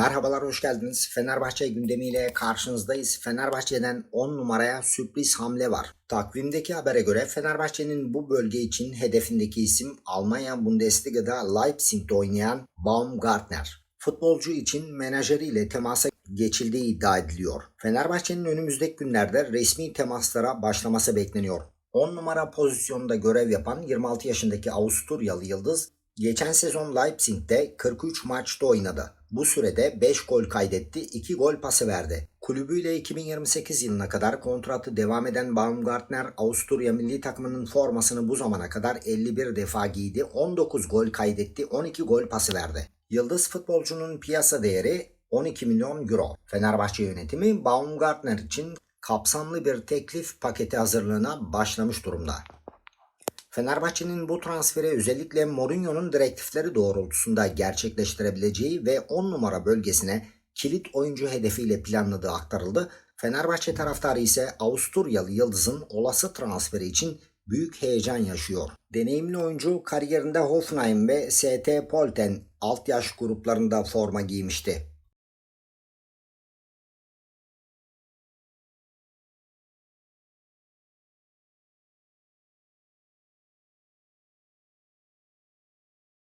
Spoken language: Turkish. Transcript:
Merhabalar, hoş geldiniz. Fenerbahçe gündemiyle karşınızdayız. Fenerbahçe'den 10 numaraya sürpriz hamle var. Takvimdeki habere göre Fenerbahçe'nin bu bölge için hedefindeki isim Almanya Bundesliga'da Leipzig'te oynayan Baumgartner. Futbolcu için menajeriyle temasa geçildiği iddia ediliyor. Fenerbahçe'nin önümüzdeki günlerde resmi temaslara başlaması bekleniyor. 10 numara pozisyonda görev yapan 26 yaşındaki Avusturyalı Yıldız geçen sezon Leipzig'te 43 maçta oynadı. Bu sürede 5 gol kaydetti, 2 gol pası verdi. Kulübüyle 2028 yılına kadar kontratı devam eden Baumgartner Avusturya milli takımının formasını bu zamana kadar 51 defa giydi, 19 gol kaydetti, 12 gol pası verdi. Yıldız futbolcunun piyasa değeri 12 milyon euro. Fenerbahçe yönetimi Baumgartner için kapsamlı bir teklif paketi hazırlığına başlamış durumda. Fenerbahçe'nin bu transferi özellikle Mourinho'nun direktifleri doğrultusunda gerçekleştirebileceği ve 10 numara bölgesine kilit oyuncu hedefiyle planladığı aktarıldı. Fenerbahçe taraftarı ise Avusturyalı Yıldız'ın olası transferi için büyük heyecan yaşıyor. Deneyimli oyuncu kariyerinde Hoffenheim ve ST Polten alt yaş gruplarında forma giymişti.